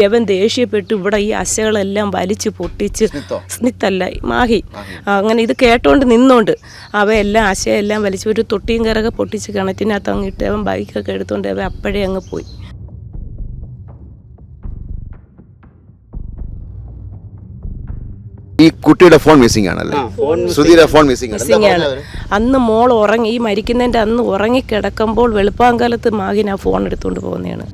യവൻ ദേഷ്യപ്പെട്ട്. ഇവിടെ ഈ അശകളെല്ലാം വലിച്ചു പൊട്ടിച്ച് സ്നിത്തല്ല മാഹി. അങ്ങനെ ഇത് കേട്ടോണ്ട് നിന്നോണ്ട് അവയെല്ലാം അശയെല്ലാം വലിച്ചു ഒരു തൊട്ടിയും കയറൊക്കെ പൊട്ടിച്ച് കിണറ്റിനകത്ത് അങ്ങ് ഇട്ട് അവൻ ബൈക്കൊക്കെ എടുത്തോണ്ട് അവ അപ്പോഴേ അങ്ങ് പോയി. ഈ കുട്ടിയുടെ ഫോൺ മിസ്സിംഗ് ആണല്ലേ? സുധീര ഫോൺ മിസ്സിംഗ് ആണ്. പറഞ്ഞത് അവർ? അന്ന് മോൾ ഉറങ്ങി ഈ മരിക്കുന്നതിന്റെ അന്ന് ഉറങ്ങി കിടക്കുമ്പോൾ വെളുപ്പാങ്കാലത്ത് മാഹിൻ ആ ഫോൺ എടുത്തുകൊണ്ട് പോകുന്നതാണ്.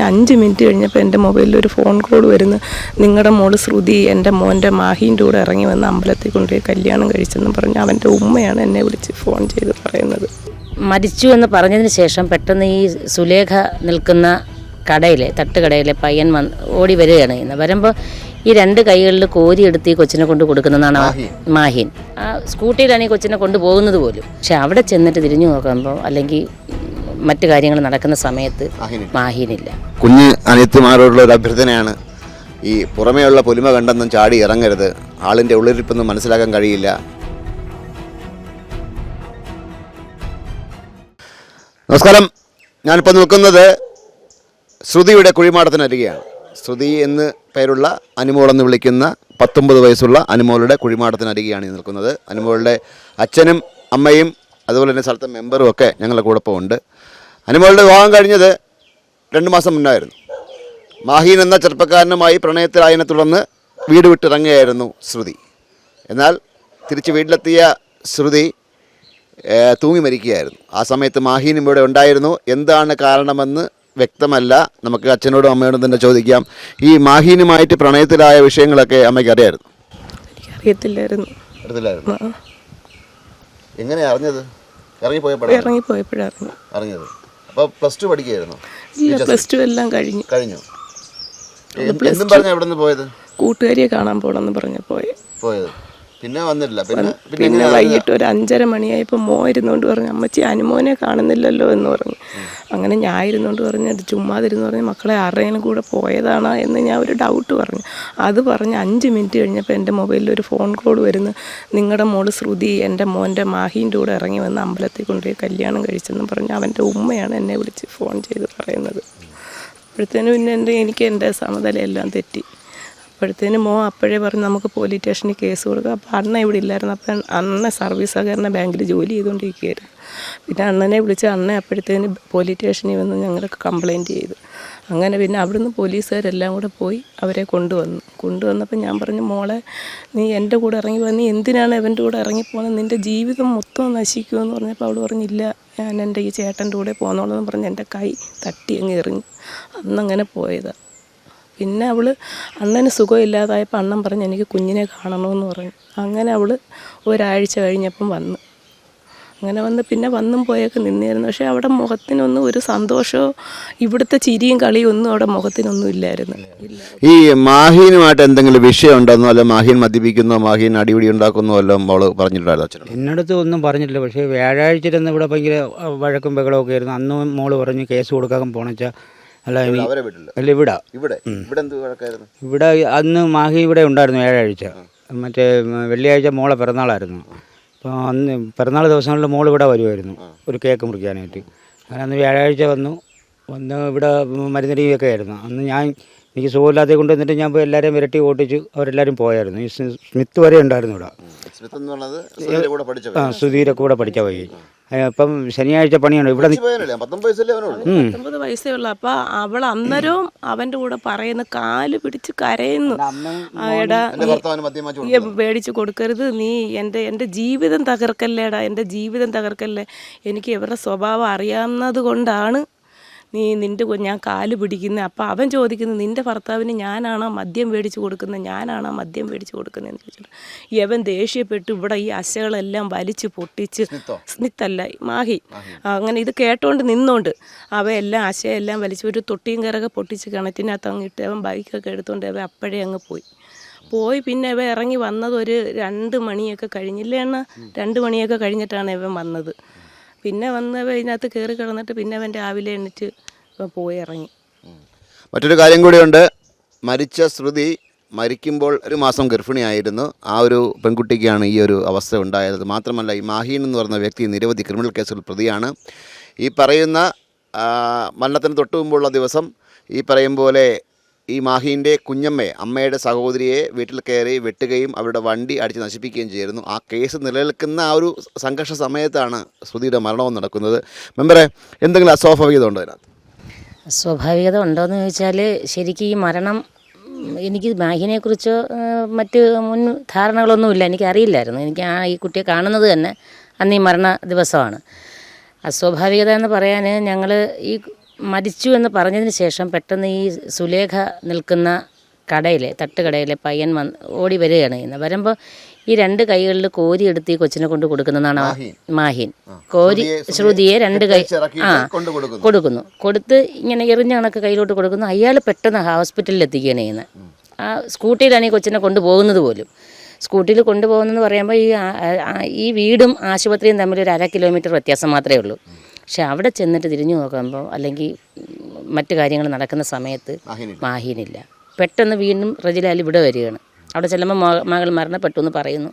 അഞ്ച് മിനിറ്റ് കഴിഞ്ഞപ്പോൾ എന്റെ മൊബൈലിൽ ഒരു ഫോൺ കോൾ വരുന്നു. നിങ്ങളുടെ മോൾ ശ്രുതി എന്റെ മോന്റെ മാഹീന്റെ കൂടെ ഇറങ്ങി വന്ന് അമ്പലത്തിൽ കൊണ്ടുപോയി കല്യാണം കഴിച്ചെന്ന് പറഞ്ഞ് അവന്റെ ഉമ്മയാണ് എന്നെ വിളിച്ച് ഫോൺ ചെയ്ത് പറയുന്നത്. മരിച്ചു എന്ന് പറഞ്ഞതിന് ശേഷം പെട്ടെന്ന് ഈ സുലേഖ നിൽക്കുന്ന കടയിലെ തട്ടുകടയിലെ പയ്യൻ വന്ന് ഓടി വരികയാണ് ചെയ്യുന്നത്. വരുമ്പോൾ ഈ രണ്ട് കൈകളിൽ കോരി എടുത്ത് ഈ കൊച്ചിനെ കൊണ്ട് കൊടുക്കുന്നതാണ് മാഹീൻ. മാഹിൻ. ആ സ്കൂട്ടിയിലാണ് ഈ കൊച്ചിനെ കൊണ്ടുപോകുന്നത് പോലും. പക്ഷെ അവിടെ ചെന്നിട്ട് തിരിഞ്ഞു നോക്കുമ്പോൾ അല്ലെങ്കിൽ മറ്റു കാര്യങ്ങൾ നടക്കുന്ന സമയത്ത് മാഹീനില്ല. കുഞ്ഞ് അനിയത്തിമാരോടുള്ള ഒരു അഭ്യർത്ഥനയാണ് ഈ പുറമേയുള്ള പൊലിമ കണ്ടെന്നും ചാടി ഇറങ്ങരുത്. ആളിന്റെ ഉള്ളിരിപ്പൊന്നും മനസ്സിലാക്കാൻ കഴിയില്ല. നമസ്കാരം. ഞാനിപ്പോൾ നിൽക്കുന്നത് ശ്രുതിയുടെ കുഴിമാടത്തിനരികെയാണ് ശ്രുതി എന്ന് പേരുള്ള അനുമോൾ എന്ന് വിളിക്കുന്ന പത്തൊമ്പത് വയസ്സുള്ള അനുമോളുടെ കുഴിമാടത്തിനരികെയാണ് ഈ നിൽക്കുന്നത്. അനുമോളുടെ അച്ഛനും അമ്മയും അതുപോലെ തന്നെ സ്ഥലത്തെ മെമ്പറും ഒക്കെ ഞങ്ങളുടെ ഉണ്ട്. അനുമോളുടെ വിവാഹം കഴിഞ്ഞത് രണ്ട് മാസം മുന്നായിരുന്നു. മാഹിൻ എന്ന ചെറുപ്പക്കാരനുമായി പ്രണയത്തിലായതിനെ തുടർന്ന് വീട് വിട്ടിറങ്ങുകയായിരുന്നു ശ്രുതി. എന്നാൽ തിരിച്ച് വീട്ടിലെത്തിയ ശ്രുതി തൂങ്ങി മരിക്കുകയായിരുന്നു. ആ സമയത്ത് മാഹീനും ഇവിടെ ഉണ്ടായിരുന്നു. എന്താണ് കാരണമെന്ന് വ്യക്തമല്ല. നമുക്ക് അച്ഛനോടും അമ്മയോടും തന്നെ ചോദിക്കാം. ഈ മാഹീനുമായിട്ട് പ്രണയത്തിലായ വിഷയങ്ങളൊക്കെ അമ്മയ്ക്ക് അറിയായിരുന്നു എനിക്കറിയത്തില്ലായിരുന്നു. അറിയത്തില്ലായിരുന്നു. എങ്ങനെയാ അറിഞ്ഞത്? ഇറങ്ങിപ്പോയ ഇറങ്ങിപ്പോയപ്പോഴറിഞ്ഞു അറിഞ്ഞത്. അപ്പോൾ പ്ലസ് ടു പഠിക്കുകയായിരുന്നു? ഇല്ല പ്ലസ് ടു എല്ലാം കഴിഞ്ഞു. കഴിഞ്ഞു. എന്തും പറഞ്ഞ എവിടെ നിന്ന് പോയത്? കൂട്ടുകാരിയെ കാണാൻ പോണെന്ന് പറഞ്ഞ് പോയി. പോയത്. പിന്നെ വന്നില്ല പിന്നെ പിന്നെ പിന്നെ വൈകിട്ട് ഒരു അഞ്ചര മണിയായപ്പോൾ മോ ഇരുന്നോണ്ട് പറഞ്ഞു അമ്മച്ചി അനുമോനെ കാണുന്നില്ലല്ലോ എന്ന് പറഞ്ഞു. അങ്ങനെ ഞാൻ ഇരുന്നുകൊണ്ട് പറഞ്ഞ് "അത് ചുമ്മാതിരുന്ന് പറഞ്ഞ് മക്കളെ ആരുടെയും കൂടെ പോയതാണ്? എന്ന് ഞാൻ ഒരു ഡൗട്ട് പറഞ്ഞു. അത് പറഞ്ഞ് അഞ്ച് മിനിറ്റ് കഴിഞ്ഞപ്പോൾ എന്റെ മൊബൈലിൽ ഒരു ഫോൺ കോൾ വരുന്നു. നിങ്ങളുടെ മോൾ ശ്രുതി എന്റെ മോന്റെ മാഹീന്റെ കൂടെ ഇറങ്ങി വന്ന് അമ്പലത്തിൽ കൊണ്ടുപോയി കല്യാണം കഴിച്ചെന്ന് പറഞ്ഞ് അവന്റെ ഉമ്മയാണ് എന്നെ വിളിച്ച് ഫോൺ ചെയ്ത് പറയുന്നത്. അപ്പോഴത്തേനും പിന്നെ എന്റെ എനിക്ക് എന്റെ സമതലയെല്ലാം തെറ്റി. അപ്പോഴത്തേനും മോ അപ്പോഴേ പറഞ്ഞു നമുക്ക് പോലീസ് സ്റ്റേഷനിൽ കേസ് കൊടുക്കാം. അപ്പോൾ അണ്ണ ഇവിടെ ഇല്ലായിരുന്നു. അപ്പം അണ്ണ സർവീസ് സഹകരണ ബാങ്കിൽ ജോലി ചെയ്തുകൊണ്ടിരിക്കുകയായിരുന്നു. പിന്നെ അണ്ണനെ വിളിച്ച് അണ്ണ അപ്പോഴത്തേന് പോലീസ് സ്റ്റേഷനിൽ വന്ന് ഞങ്ങൾക്ക് കംപ്ലയിന്റ് ചെയ്തു. അങ്ങനെ പിന്നെ അവിടുന്ന് പോലീസുകാരെല്ലാം കൂടെ പോയി അവരെ കൊണ്ടുവന്നു. കൊണ്ടുവന്നപ്പോൾ ഞാൻ പറഞ്ഞു മോളെ നീ എന്റെ കൂടെ ഇറങ്ങി പോകാൻ നീ എന്തിനാണ് ഇവന്റെ കൂടെ ഇറങ്ങിപ്പോകുന്നത് നിന്റെ ജീവിതം മൊത്തം നശിക്കുമെന്ന് പറഞ്ഞപ്പോൾ അവൾ പറഞ്ഞില്ല ഞാൻ എന്റെ ഈ ചേട്ടന്റെ കൂടെ പോകുന്നോളെന്ന് പറഞ്ഞ് എന്റെ കൈ തട്ടി അങ്ങ് എറിഞ്ഞു. അന്നങ്ങനെ പോയതാണ് പിന്നെ അവൾ അണ്ണന് സുഖമില്ലാതായപ്പോൾ അണ്ണൻ പറഞ്ഞ് എനിക്ക് കുഞ്ഞിനെ കാണണമെന്ന് പറഞ്ഞു. അങ്ങനെ അവൾ ഒരാഴ്ച കഴിഞ്ഞപ്പം വന്ന്. അങ്ങനെ വന്ന് പിന്നെ വന്നും പോയൊക്കെ നിന്നിരുന്നു. പക്ഷേ അവിടെ മുഖത്തിനൊന്നും ഒരു സന്തോഷമോ ഇവിടുത്തെ ചിരിയും കളിയും ഒന്നും അവിടെ മുഖത്തിനൊന്നും ഇല്ലായിരുന്നു. ഈ മാഹീനുമായിട്ട് എന്തെങ്കിലും വിഷയം ഉണ്ടെന്നോ അല്ല മാഹീൻ മദ്യപിക്കുന്നോ മാഹീൻ അടിപിടി ഉണ്ടാക്കുന്നോ എല്ലാം അവൾ പറഞ്ഞിട്ടുണ്ടായിരുന്നു എന്നടുത്ത് ഒന്നും പറഞ്ഞിട്ടില്ല. പക്ഷേ വ്യാഴാഴ്ച ഇരുന്ന് ഇവിടെ ഭയങ്കര വഴക്കും ബഹളമൊക്കെ ആയിരുന്നു. അന്നും മോൾ പറഞ്ഞ് കേസ് കൊടുക്കാൻ പോണച്ചാ അല്ല അവരെ അല്ല ഇവിടെ. ഇവിടെ? ഇവിടെ എന്ത് വഴക്കായിരുന്നു? ഇവിടെ അന്ന് മാഹി ഇവിടെ ഉണ്ടായിരുന്നു ഏഴാഴ്ച മറ്റേ വെള്ളിയാഴ്ച മോളെ പിറന്നാളായിരുന്നു. അപ്പോൾ അന്ന് പിറന്നാൾ ദിവസങ്ങളിൽ മോൾ ഇവിടെ വരുമായിരുന്നു ഒരു കേക്ക് മുറിക്കാനായിട്ട്. അങ്ങനെ അന്ന് വ്യാഴാഴ്ച വന്നു. വന്ന് ഇവിടെ മരുന്നടിയൊക്കെ ആയിരുന്നു. അന്ന് ഞാൻ എനിക്ക് സുഖമില്ലാതെ കൊണ്ടുവന്നിട്ട് ഞാൻ പോയി എല്ലാവരെയും വിരട്ടി ഓട്ടിച്ചു അവരെല്ലാവരും പോയായിരുന്നു. ഈ സ്മിത്ത് വരെ ഉണ്ടായിരുന്നു ഇവിടെ. സ്മിത്ത് എന്നുള്ളത് സുധീരൊക്കെ കൂടെ പഠിച്ച വഴി. അപ്പം ശനിയാഴ്ച പണിയുണ്ട്? ഇവിടെ പത്തൊമ്പത്. വയസ്സേ ഉള്ളു. അപ്പോൾ അവൾ അന്നേരവും അവന്റെ കൂടെ പറയുന്നു കാൽ പിടിച്ച് കരയുന്നു. എടാ മേടിച്ച് കൊടുക്കരുത്. നീ എന്റെ എന്റെ ജീവിതം തകർക്കല്ലേടാ. എന്റെ ജീവിതം തകർക്കല്ലേ. എനിക്ക് ഇവരുടെ സ്വഭാവം അറിയാവുന്നത് കൊണ്ടാണ് നീ നിന്റെ ഞാൻ കാൽ പിടിക്കുന്നത് അപ്പം അവൻ ചോദിക്കുന്നത് നിന്റെ ഭർത്താവിന് ഞാനാണോ മദ്യം മേടിച്ച് കൊടുക്കുന്നത് ഞാനാണോ മദ്യം മേടിച്ച് കൊടുക്കുന്നതെന്ന് ചോദിച്ചിട്ട് യവൻ ദേഷ്യപ്പെട്ട്. ഇവിടെ ഈ അശകളെല്ലാം വലിച്ച് പൊട്ടിച്ച് സ്നിത്തല്ല മാഹി. അങ്ങനെ ഇത് കേട്ടോണ്ട് നിന്നോണ്ട് അവയെല്ലാം അശയെല്ലാം വലിച്ച് ഒരു തൊട്ടിയും കയറൊക്കെ പൊട്ടിച്ച് കിണറ്റിനകത്ത് അങ്ങിട്ട് അവൻ ബൈക്കൊക്കെ എടുത്തോണ്ട് അവൻ അപ്പോഴേ അങ്ങ് പോയി. പോയി പിന്നെ ഇവ ഇറങ്ങി വന്നത് ഒരു രണ്ട് മണിയൊക്കെ കഴിഞ്ഞില്ലേ എണ്ണ രണ്ട് മണിയൊക്കെ കഴിഞ്ഞിട്ടാണ് ഇവൻ വന്നത്. പിന്നെ വന്ന് ഇതിനകത്ത് കയറി കിടന്നിട്ട് പിന്നെ അവൻ രാവിലെ എണ്ണിട്ട് പോയി ഇറങ്ങി. മറ്റൊരു കാര്യം കൂടിയുണ്ട്. മരിച്ച ശ്രുതി മരിക്കുമ്പോൾ ഒരു മാസം ഗർഭിണിയായിരുന്നു. ആ ഒരു പെൺകുട്ടിക്കാണ് ഈ ഒരു അവസ്ഥ ഉണ്ടായത്. മാത്രമല്ല ഈ മാഹീൻ എന്ന് പറയുന്ന വ്യക്തി നിരവധി ക്രിമിനൽ കേസുകൾ പ്രതിയാണ്. ഈ പറയുന്ന മരണത്തിന് തൊട്ടു മുമ്പുള്ള ദിവസം ഈ പറയും പോലെ ഈ മാഹീന്റെ കുഞ്ഞമ്മയെ അമ്മയുടെ സഹോദരിയെ വീട്ടിൽ കയറി വെട്ടുകയും അവരുടെ വണ്ടി അടിച്ച് നശിപ്പിക്കുകയും ചെയ്യുന്നു ആ കേസ് നിലനിൽക്കുന്ന ആ ഒരു സംഘർഷ സമയത്താണ് ശ്രുതിയുടെ മരണവും നടക്കുന്നത്. മെമ്പറെ എന്തെങ്കിലും അസ്വാഭാവികത ഉണ്ടോ അതിനകത്ത് സ്വാഭാവികത ഉണ്ടോയെന്ന് ചോദിച്ചാൽ ശരിക്കും ഈ മരണം എനിക്ക് മാഹിനെക്കുറിച്ചോ മറ്റ് മുൻ ധാരണകളൊന്നുമില്ല. എനിക്കറിയില്ലായിരുന്നു. എനിക്ക് ആ ഈ കുട്ടിയെ കാണുന്നത് തന്നെ അന്ന് ഈ മരണ ദിവസമാണ്. അസ്വാഭാവികത എന്ന് പറയാൻ ഞങ്ങൾ ഈ മരിച്ചു എന്ന് പറഞ്ഞതിന് ശേഷം പെട്ടെന്ന് ഈ സുലേഖ നിൽക്കുന്ന കടയിലെ തട്ടുകടയിലെ പയ്യൻ വന്ന് ഓടി വരികയാണ് ചെയ്യുന്നത്. വരുമ്പോൾ ഈ രണ്ട് കൈകളിൽ കോരി എടുത്ത് ഈ കൊച്ചിനെ കൊണ്ട് കൊടുക്കുന്നതാണ് മാഹീൻ. കോരി ശ്രുതിയെ രണ്ട് കൈ ആ കൊണ്ട് കൊടുക്കുന്നു. കൊടുക്കുന്നു. കൊടുത്ത് ഇങ്ങനെ എറിഞ്ഞ കണക്ക് കയ്യിലോട്ട് കൊടുക്കുന്നു. അയാൾ പെട്ടെന്ന് ഹോസ്പിറ്റലിൽ എത്തിക്കുകയാണ് ചെയ്യുന്നത്. ആ സ്കൂട്ടിയിലാണ് ഈ കൊച്ചിനെ കൊണ്ടുപോകുന്നത് പോലും. സ്കൂട്ടിയിൽ കൊണ്ടുപോകുന്നതെന്ന് പറയുമ്പോൾ ഈ ഈ വീടും ആശുപത്രിയും തമ്മിൽ ഒരു അര കിലോമീറ്റർ വ്യത്യാസം മാത്രമേ ഉള്ളൂ. പക്ഷെ അവിടെ ചെന്നിട്ട് തിരിഞ്ഞു നോക്കുമ്പോൾ അല്ലെങ്കിൽ മറ്റു കാര്യങ്ങൾ നടക്കുന്ന സമയത്ത് മാഹീനില്ല. പെട്ടെന്ന് വീണ്ടും റജിലാൽ ഇവിടെ വരികയാണ്. അവിടെ ചെല്ലുമ്പോൾ മക- മകൾ മരണപ്പെട്ടു എന്ന് പറയുന്നു.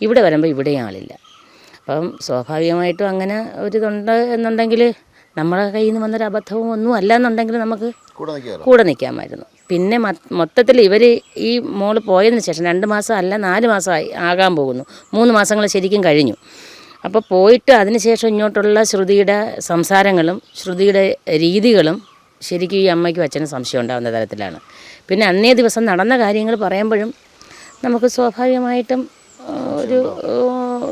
ഇവിടെ വരുമ്പോൾ ഇവിടെയും ആളില്ല. അപ്പം സ്വാഭാവികമായിട്ടും അങ്ങനെ ഒരിതുണ്ട് എന്നുണ്ടെങ്കിൽ നമ്മളെ കയ്യിൽ നിന്ന് വന്നൊരു അബദ്ധവും ഒന്നും അല്ല എന്നുണ്ടെങ്കിൽ നമുക്ക് കൂടെ നിൽക്കാമായിരുന്നു. പിന്നെ മൊത്തത്തിൽ ഇവർ ഈ മോൾ പോയതിന് ശേഷം രണ്ട് മാസം അല്ല നാല് മാസമായി ആകാൻ പോകുന്നു. മൂന്ന് മാസങ്ങൾ ശരിക്കും കഴിഞ്ഞു. അപ്പോൾ പോയിട്ട് അതിനുശേഷം ഇങ്ങോട്ടുള്ള ശ്രുതിയുടെ സംസാരങ്ങളും ശ്രുതിയുടെ രീതികളും ശരിക്കും ഈ അമ്മയ്ക്കും അച്ഛനും സംശയം ഉണ്ടാകുന്ന തരത്തിലാണ്. പിന്നെ അന്നേ ദിവസം നടന്ന കാര്യങ്ങൾ പറയുമ്പോഴും നമുക്ക് സ്വാഭാവികമായിട്ടും ഒരു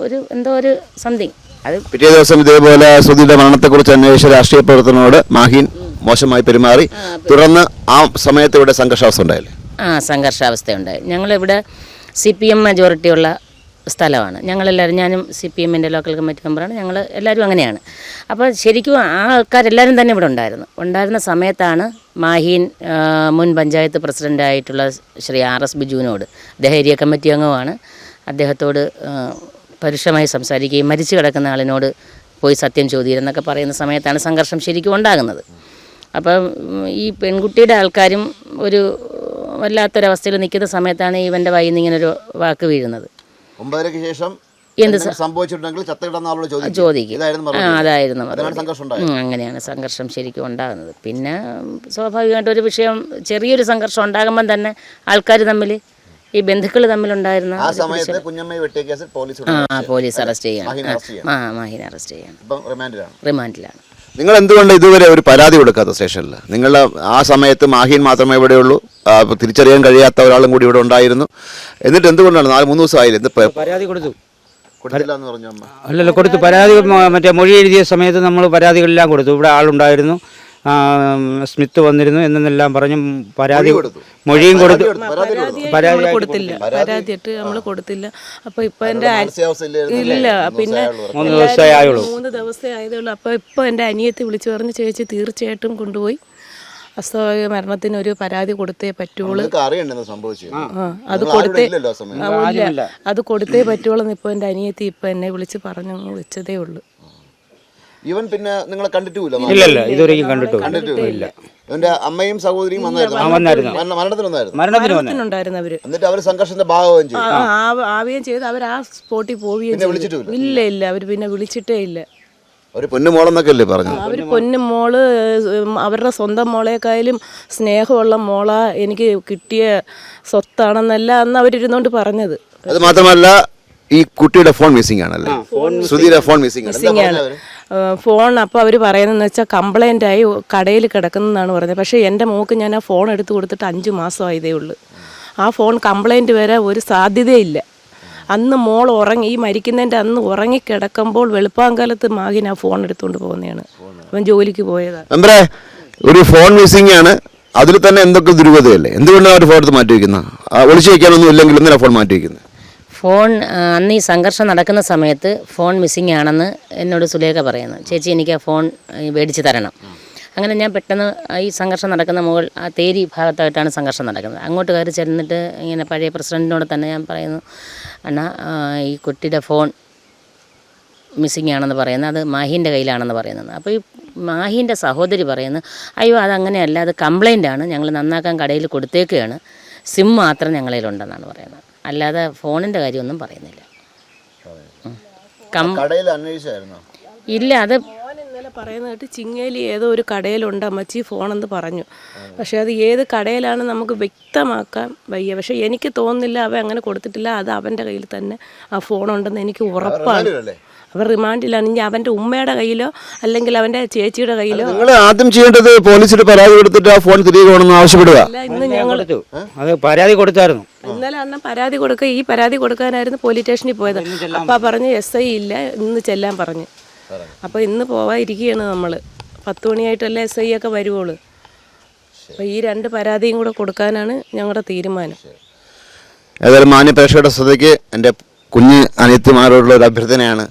ഒരു എന്തോ ഒരു സംതിങ്. അത് പിറ്റേ ദിവസം ഇതേപോലെ ശ്രുതിയുടെ മരണത്തെക്കുറിച്ച് അന്വേഷിച്ച രാഷ്ട്രീയ പ്രവർത്തനോട് മാഹിൻ മോശമായി പെരുമാറി. തുടർന്ന് ആ സമയത്ത് ഇവിടെ സംഘർഷാവസ്ഥ ഉണ്ടായില്ലേ? ആ സംഘർഷാവസ്ഥയുണ്ടായി ഞങ്ങളിവിടെ സി പി എം മെജോറിറ്റിയുള്ള സ്ഥലമാണ്. ഞങ്ങളെല്ലാവരും ഞാനും സി പി എമ്മിന്റെ ലോക്കൽ കമ്മിറ്റി മെമ്പറാണ് ഞങ്ങൾ എല്ലാവരും അങ്ങനെയാണ്. അപ്പോൾ ശരിക്കും ആ ആൾക്കാരെല്ലാവരും തന്നെ ഇവിടെ ഉണ്ടായിരുന്നു. ഉണ്ടായിരുന്ന സമയത്താണ് മാഹീൻ മുൻ പഞ്ചായത്ത് പ്രസിഡന്റായിട്ടുള്ള ശ്രീ ആർ എസ് ബിജുവിനോട് അദ്ദേഹം ഏരിയ കമ്മിറ്റി അംഗമാണ് അദ്ദേഹത്തോട് പരുഷമായി സംസാരിക്കുകയും മരിച്ചു കിടക്കുന്ന ആളിനോട് പോയി സത്യം ചോദിയിരുന്നൊക്കെ പറയുന്ന സമയത്താണ് സംഘർഷം ശരിക്കും ഉണ്ടാകുന്നത്. അപ്പം ഈ പെൺകുട്ടിയുടെ ആൾക്കാരും ഒരു വല്ലാത്തൊരവസ്ഥയിൽ നിൽക്കുന്ന സമയത്താണ് ഇവന്റെ വായിൽ വാക്ക് വീഴുന്നത്. ഒമ്പതരയ്ക്ക് ശേഷം എന്ത് സംഭവിച്ചിട്ടുണ്ടെങ്കിൽ ചത്തകിടന്ന ആളോട് ചോദിക്കും. ചോദിക്കും. അതായിരുന്നു അങ്ങനെയാണ് സംഘർഷം ശരിക്കും ഉണ്ടാകുന്നത്. പിന്നെ സ്വാഭാവികമായിട്ട് ഒരു വിഷയം ചെറിയൊരു സംഘർഷം ഉണ്ടാകുമ്പം തന്നെ ആൾക്കാർ തമ്മിൽ ഈ ബന്ധുക്കൾ തമ്മിലുണ്ടായിരുന്ന ആ സമയത്ത് കുഞ്ഞമ്മയെ വെട്ടിയ കേസിൽ പോലീസ് ആ പോലീസ് അറസ്റ്റ് ചെയ്യണം. ആ മാഹിനെ അറസ്റ്റ് ചെയ്യണം. റിമാൻഡിലാണ്. നിങ്ങൾ എന്തുകൊണ്ട് ഇതുവരെ ഒരു പരാതി കൊടുക്കാത്ത സ്റ്റേഷനിൽ നിങ്ങൾ ആ സമയത്ത് മാഹീൻ മാത്രമേ ഇവിടെയുള്ളൂ. ഉള്ളൂ തിരിച്ചറിയാൻ കഴിയാത്ത ഒരാളും കൂടി ഇവിടെ ഉണ്ടായിരുന്നു. എന്നിട്ട് എന്തുകൊണ്ടാണ് നാല് മൂന്ന് ദിവസമായില്ല? എന്ത് പരാതി കൊടുത്തു. കൊടുത്തില്ല എന്ന് പറഞ്ഞു അമ്മ. അല്ലല്ലോ കൊടുത്തു. പരാതി മറ്റേ മൊഴി എഴുതിയ സമയത്ത് നമ്മൾ പരാതികളെല്ലാം കൊടുത്തു. ഇവിടെ ആളുണ്ടായിരുന്നു. സ്മിത്ത് വന്നിരുന്നു എന്നെല്ലാം പറഞ്ഞു. പരാതി മൊഴിയും കൊടുത്തു. പരാതി കൊടുത്തില്ല പരാതിയായിട്ട് നമ്മൾ കൊടുത്തില്ല. അപ്പൊ ഇപ്പൊ എന്റെ? ഇല്ല മൂന്ന് പിന്നെ. മൂന്ന് ദിവസമേ ആയുള്ളൂ. മൂന്ന് ദിവസമേ ആയതേ ഉള്ളൂ അപ്പൊ ഇപ്പൊ എന്റെ അനിയത്തി വിളിച്ചു പറഞ്ഞ് ചേച്ചി തീർച്ചയായിട്ടും കൊണ്ടുപോയി. അസ്വാഭാവിക മരണത്തിന് ഒരു പരാതി കൊടുത്തേ പറ്റുള്ളൂ. അത് കൊടുത്തേ ഇല്ലല്ലോ സമയം ആ, അത് കൊടുത്തേ പറ്റുള്ളൂ ഇപ്പൊ എന്റെ അനിയത്തി ഇപ്പൊ എന്നെ വിളിച്ച് പറഞ്ഞു വെച്ചതേ ഉള്ളൂ ഇവൻ പിന്നെ നിങ്ങളെ കണ്ടിട്ടുമില്ല. ഇല്ലല്ല ഇതുവരെയും കണ്ടിട്ടു ഇല്ല. ഇവന്റെ അമ്മയും സഹോദരിയും വന്നായിരുന്നു. വന്നായിരുന്നു. മരണത്തിന് വന്നായിരുന്നു എന്നിട്ട് അവർ സംഘർഷത്തിന്റെ ഭാഗമാവുകയും ചെയ്തു. ആവുകയും ചെയ്ത്. അവർ ആ സ്പോട്ടിൽ പോവുകയും? ഇല്ല ഇല്ല. അവർ പിന്നെ വിളിച്ചിട്ടേ ഇല്ല. ഒരു പൊന്നു മോളെന്നൊക്കെ അല്ലേ പൊന്നുമോൾ അവർ പൊന്നു മോൾ അവരുടെ സ്വന്തം മോളേക്കായാലും സ്നേഹമുള്ള മോള എനിക്ക് കിട്ടിയ സ്വത്താണെന്നല്ല അന്ന് അവരിരുന്നോണ്ട് പറഞ്ഞത്. അത് മാത്രമല്ല ഈ കുട്ടിയുടെ ഫോൺ മിസ്സിംഗ് ആണല്ലേ? ശ്രുതിയുടെ ഫോൺ മിസ്സിംഗ് ആണ്. ഫോൺ അപ്പോൾ അവർ പറയുന്നതെന്ന് വെച്ചാൽ കംപ്ലൈന്റ് ആയി കടയിൽ കിടക്കുന്നതാണ് പറയുന്നത് പക്ഷേ എന്റെ മോക്ക് ഞാൻ ആ ഫോൺ എടുത്ത് കൊടുത്തിട്ട് അഞ്ച് മാസമായതേ ഉള്ളൂ. ആ ഫോൺ കംപ്ലൈന്റ് വരെ ഒരു സാധ്യതയില്ല അന്ന് മോൾ ഉറങ്ങി ഈ മരിക്കുന്നതിന്റെ അന്ന് ഉറങ്ങിക്കിടക്കുമ്പോൾ വെളുപ്പാങ്കാലത്ത് മാഹിൻ ആ ഫോൺ എടുത്തുകൊണ്ട് പോകുന്നതാണ് അവൻ ജോലിക്ക് പോയതാണ് ഒരു ഫോൺ മിസ്സിംഗ് ആണ്. അതിൽ തന്നെ എന്തൊക്കെ ദുരുപതയല്ലേ എന്തുകൊണ്ടാണ് അവർ ഫോൺ എടുത്ത് മാറ്റി വയ്ക്കുന്നത് ഒളിച്ചു വയ്ക്കാനൊന്നും ഇല്ലെങ്കിൽ എന്തിനാണ് ഫോൺ മാറ്റി വയ്ക്കുന്നത് ഫോൺ അന്ന് ഈ സംഘർഷം നടക്കുന്ന സമയത്ത് ഫോൺ മിസ്സിങ് ആണെന്ന് എന്നോട് സുലേഖ പറയുന്നു. ചേച്ചി എനിക്ക് ആ ഫോൺ മേടിച്ച് തരണം. അങ്ങനെ ഞാൻ പെട്ടെന്ന് ഈ സംഘർഷം നടക്കുന്ന മുകൾ ആ തേരി ഭാഗത്തായിട്ടാണ് സംഘർഷം നടക്കുന്നത്. അങ്ങോട്ട് കയറി ചെന്നിട്ട് ഇങ്ങനെ പഴയ പ്രസിഡന്റിനോട് തന്നെ ഞാൻ പറയുന്നു അണ്ണാ ഈ കുട്ടിയുടെ ഫോൺ മിസ്സിങ് ആണെന്ന് പറയുന്നത് അത് മാഹീന്റെ കയ്യിലാണെന്ന് പറയുന്നത് അപ്പോൾ ഈ മാഹീന്റെ സഹോദരി പറയുന്നു അയ്യോ അതങ്ങനെയല്ല അത് കംപ്ലൈന്റ് ആണ് ഞങ്ങൾ നന്നാക്കാൻ കടയിൽ കൊടുത്തേക്കുകയാണ്. സിം മാത്രം ഞങ്ങളിലുണ്ടെന്നാണ് പറയുന്നത്. അല്ലാതെ ഫോണിന്റെ കാര്യമൊന്നും പറയുന്നില്ല. ഇല്ല അത് ഇന്നലെ പറയുന്ന കേട്ട് ചിങ്ങേലി ഏതോ ഒരു കടയിലുണ്ട് അമ്മച്ചി ഫോണെന്ന് പറഞ്ഞു. പക്ഷെ അത് ഏത് കടയിലാണ് നമുക്ക് വ്യക്തമാക്കാൻ വയ്യ. പക്ഷെ എനിക്ക് തോന്നുന്നില്ല അവൻ അങ്ങനെ കൊടുത്തിട്ടില്ല അത് അവന്റെ കയ്യിൽ തന്നെ ആ ഫോണുണ്ടെന്ന് എനിക്ക് ഉറപ്പാണ്. അവൻ റിമാൻഡിലാണെങ്കിൽ അവന്റെ ഉമ്മയുടെ കയ്യിലോ അല്ലെങ്കിൽ അവന്റെ ചേച്ചിയുടെ കയ്യിലോ? നിങ്ങൾ ആദ്യം ചെയ്യേണ്ടത് പോലീസിൽ പരാതി കൊടുത്തിട്ട് ആ ഫോൺ തിരികെ വേണമെന്ന് ആവശ്യപ്പെടുക. ഇന്ന് ഞങ്ങൾ അത് പരാതി കൊടുത്തായിരുന്നു. ഇന്നലെ അന്ന് പരാതി കൊടുക്കുക ഈ പരാതി കൊടുക്കാനായിരുന്നു പോലീസ് സ്റ്റേഷനിൽ പോയത്. അപ്പം പറഞ്ഞു എസ് ഐ ഇല്ല ഇന്ന് ചെല്ലാൻ പറഞ്ഞു. അപ്പോൾ ഇന്ന് പോവാതിരിക്കുകയാണ് നമ്മൾ പത്ത് മണിയായിട്ടല്ലേ എസ് ഐ ഒക്കെ വരുവുള്ളൂ. അപ്പോൾ ഈ രണ്ട് പരാതിയും കൂടെ കൊടുക്കാനാണ് ഞങ്ങളുടെ തീരുമാനം. ഏതായാലും മാന്യ പ്രേക്ഷകരുടെ ശ്രദ്ധയ്ക്ക് എന്റെ കുഞ്ഞ് അനിയത്തിമാരോടുള്ള ഒരു അഭ്യർത്ഥനയാണ്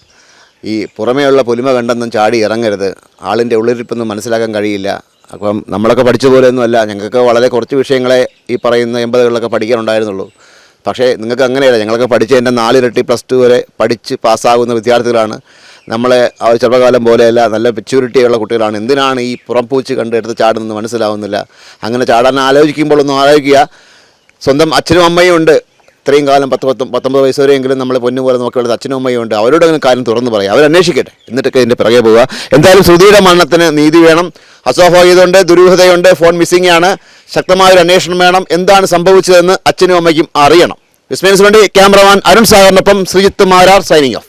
ഈ പുറമേയുള്ള പൊലിമ കണ്ടെന്നും ചാടി ഇറങ്ങരുത്. ആളിന്റെ ഉള്ളിരിപ്പൊന്നും മനസ്സിലാക്കാൻ കഴിയില്ല. അപ്പം നമ്മളൊക്കെ പഠിച്ച പോലെയൊന്നും അല്ല ഞങ്ങൾക്ക് വളരെ കുറച്ച് വിഷയങ്ങളെ ഈ പറയുന്ന എൺപതുകളിലൊക്കെ പഠിക്കാനുണ്ടായിരുന്നുള്ളൂ. പക്ഷേ നിങ്ങൾക്ക് അങ്ങനെയല്ല. ഞങ്ങളൊക്കെ പഠിച്ചതിന്റെ നാലിരട്ടി പ്ലസ് ടു വരെ പഠിച്ച് പാസ്സാകുന്ന വിദ്യാർത്ഥികളാണ്. നമ്മളെ ആ ചെറുപ്പകാലം പോലെയല്ല നല്ല മെച്യൂരിറ്റിയുള്ള കുട്ടികളാണ്. എന്തിനാണ് ഈ പുറംപൂച്ച് കണ്ട് എടുത്ത് ചാടുന്നത് മനസ്സിലാവുന്നില്ല. അങ്ങനെ ചാടാൻ ആലോചിക്കുമ്പോൾ ഒന്ന് ആലോചിക്കുക. സ്വന്തം അച്ഛനും അമ്മയും ഉണ്ട്. ഇത്രയും കാലം പത്ത് പത്ത് പത്തൊമ്പത് വയസ്സ് വരെയെങ്കിലും നമ്മൾ പൊന്നു പോലെ നോക്കിയുള്ളത് അച്ഛനും അമ്മയും ഉണ്ട്. അവരോട് അങ്ങനെ കാര്യം തുറന്ന് പറയാം. അവരന്വേഷിക്കട്ടെ. എന്നിട്ടൊക്കെ ഇതിന്റെ പിറകെ പോവുക. എന്തായാലും ശ്രുതിയുടെ മരണത്തിന് നീതി വേണം. അസ്വാഭാവികതയുണ്ട് ദുരൂഹതയുണ്ട് ഫോൺ മിസ്സിംഗ് ആണ്. ശക്തമായൊരു അന്വേഷണം വേണം. എന്താണ് സംഭവിച്ചതെന്ന് അച്ഛനും അമ്മയ്ക്കും അറിയണം. വിസ്മയൻസ് വേണ്ടി ക്യാമറമാൻ അരുൺ സാഗറിനൊപ്പം ശ്രീജിത്ത് മാരാർ സൈനിങ് ഓഫ്